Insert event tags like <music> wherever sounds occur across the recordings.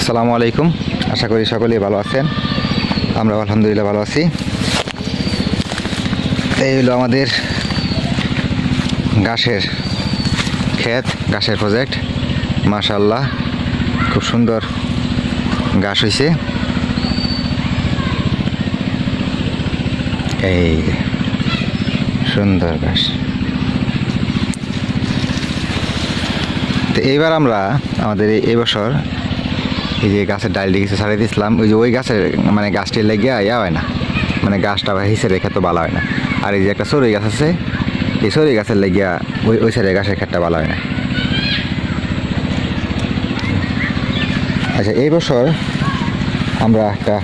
আসসালামু আলাইকুম। আশা করি সকলেই ভালো আছেন। আমরা আলহামদুলিল্লাহ ভালো আছি। এই হলো আমাদের ঘাসের ক্ষেত ঘাসের প্রজেক্ট মাশাল্লাহ খুব সুন্দর ঘাস হয়েছে এই সুন্দর ঘাস তো এইবার আমরা আমাদের এই- এই বছর এই যে গাছের ডাল কিছু ছাড়িয়ে দিয়েছিলাম ওই যে ওই গাছের মানে গাছটি লেগে ইয়া হয় না। মানে গাছটা হিসে রেখে তো ভালো হয় না। আর এই যে একটা সরি গাছ আছে, এই সরি গাছের লেগিয়া ওই ওই সাইডে গাছের ক্ষেতটা ভালো হয় না। আচ্ছা এই বছর আমরা একটা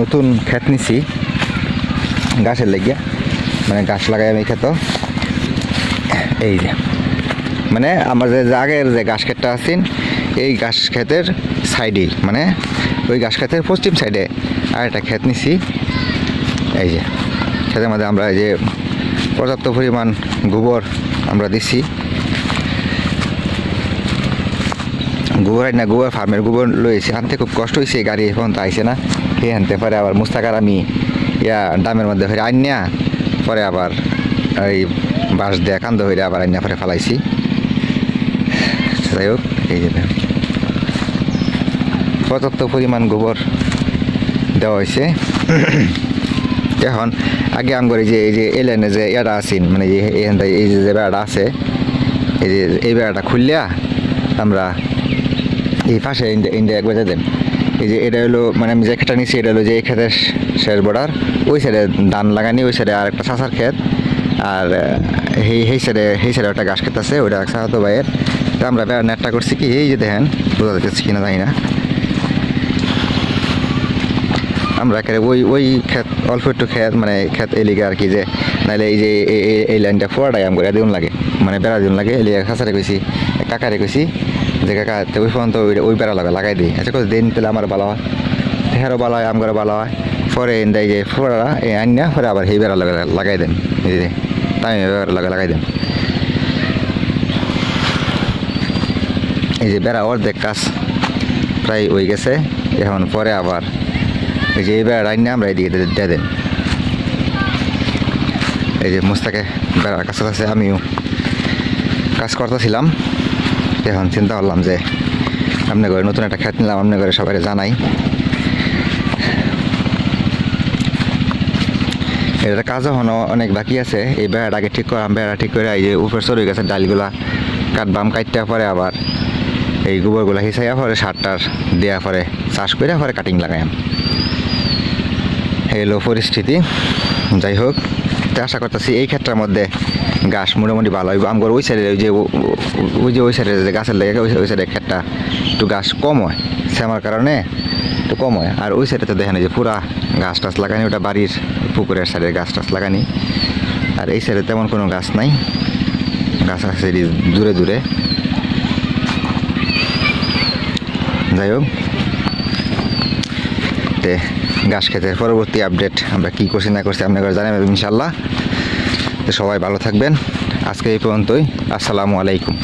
নতুন ক্ষেত নিছি, গাছের লেগিয়া। মানে গাছ লাগাই আমি ক্ষেত এই যে। মানে আমার যে আগের যে ঘাস ক্ষেতটা আছেন এই ঘাস ক্ষেতের সাইডেই মানে ওই ঘাস ক্ষেতের পশ্চিম সাইডে আর একটা ক্ষেত নিছি। এই যে, ক্ষেতের মধ্যে আমরা এই যে পর্যাপ্ত পরিমাণ গোবর আমরা দিছি। গোবর না, গোবর ফার্মের গোবর লইছি। আনতে খুব কষ্ট হয়েছে গাড়ি এখন তো আইসে না। হে আনতে পারে আবার মুস্তাকার আমি, ইয়া ডামের মধ্যে ফেরে আন্যা পরে আবার এই বাঁশ দেয়া কান্দ হইলে আবার আন্যা পরে ফেলাইছি। যাই এই পর্যাপ্ত পরিমাণ গোবর দেওয়া হয়েছে। <coughs> এখন আগে আমগরে যে, এই যে এলেনে যে এটা আছেন মানে যে এখান থেকে এই যে বেড়াটা আছে, এই যে এই বেড়াটা খুললিয়া, আমরা এই পাশে ইন্ডিয়া ইন্ডিয়া একবার দেন। এই যে এটা হলো মানে আমি যে খেটা নিচ্ছি এটা হলো যে এই খেতের শেষ বর্ডার ওই সাইডে ধান লাগানি, ওই সাইডে আর একটা চাষার ক্ষেত। আর সেই এই সাইডে সেই সাইডে একটা গাছ ক্ষেত আছে ওইটা সাহাতো ভাইয়ের। তো আমরা নেটটা করছি কি? এই যে দেখেন, বোঝা যাচ্ছে কিনা জানি না। আমরা একেবারে ওই ওই ক্ষেত, অল্প একটু ক্ষেত মানে ক্ষেত এলিগে আর কি যে নাহলে এই যে এই- লাইনটা ফোয়াটাই আম করে দিন লাগে। মানে বেড়া দিন লাগে এলিগে খাঁচারে কইছি কাকারে কইছি যে, কাকা, তো ওই পর্যন্ত ওই ওই বেড়া লাগা, লাগাই দিই আচ্ছা কই দিন তাহলে আমার ভালো হয়। হেরও ভালো হয় করে ভালো হয়। পরে দেয় যে ফোয়ারা এই আইন না, পরে আবার সেই বেড়া লাগা, লাগাই দেন। এই যে, তাই বেড়া লাগা, লাগাই দেন। এই যে বেড়া অর্ধেক কাজ প্রায় হয়ে গেছে। এখন পরে আবার এই যে এই বেড়া রান্না আমরা এদিকে দিয়ে দেন। এই যে মুস্তাকে বেড়ার কাছে কাছে আমিও কাজ করতেছিলাম। এখন চিন্তা করলাম যে আপনি ঘরে নতুন একটা খেত নিলাম আপনি ঘরে সবাই জানাই। এটা কাজ এখনও অনেক বাকি আছে। এই বেড়াটাকে ঠিক করাম, বেড়া ঠিক করে এই যে উপরে চলে গেছে ডালগুলা। কাটবাম কাটতে পরে আবার এই গোবরগুলা হিসাইয়া পরে সারটার দেওয়া পরে চাষ করে পরে কাটিং লাগাইম হলো পরিস্থিতি। যাই হোক, তো আশা করতেছি এই ক্ষেত্রের মধ্যে গাছ মোটামুটি ভালো হইব। আমার ওই সাইডে ওই যে ওই যে ওই সাইডে যে গাছের লেগে ওই সাইডে ক্ষেতটা একটু গাছ কম হয়। শ্যামার কারণে একটু কম হয়। আর ওই সাইডে তো দেখেন যে পুরা গাছ টাছ লাগানি, ওটা বাড়ির পুকুরের সাইডে গাছ টাছ লাগানি। আর এই সাইডে তেমন কোনো গাছ নাই। গাছ আছে দূরে দূরে। যাই হোক। তে গাছ খেতে পরবর্তী আপডেট আমরা কি করছি না করছি আপনাকে জানাবেন ইনশাল্লাহ তো সবাই ভালো থাকবেন। আজকে এই পর্যন্তই। আসসালামু আলাইকুম।